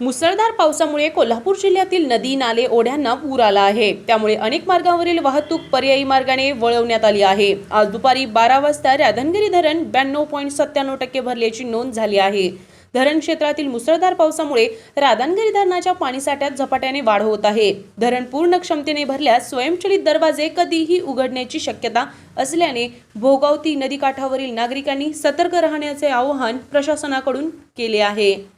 मुसळधार पावसामुळे कोल्हापूर जिल्ह्यातील नदी नाले ओढ्यांना पूर आला आहे. त्यामुळे अनेक मार्गावरील वाहतूक पर्यायी मार्गाने वळवण्यात आली आहे. आज दुपारी बारा वाजता राधानगिरी धरण ब्याण्णव पॉईंट सत्त्याण्णव टक्के भरल्याची नोंद झाली आहे. धरण क्षेत्रातील मुसळधार पावसामुळे राधानगिरी धरणाच्या पाणीसाठ्यात झपाट्याने वाढ होत आहे. धरण पूर्ण क्षमतेने भरल्यास स्वयंचलित दरवाजे कधीही उघडण्याची शक्यता असल्याने भोगावती नदीकाठावरील नागरिकांनी सतर्क राहण्याचे आवाहन प्रशासनाकडून केले आहे.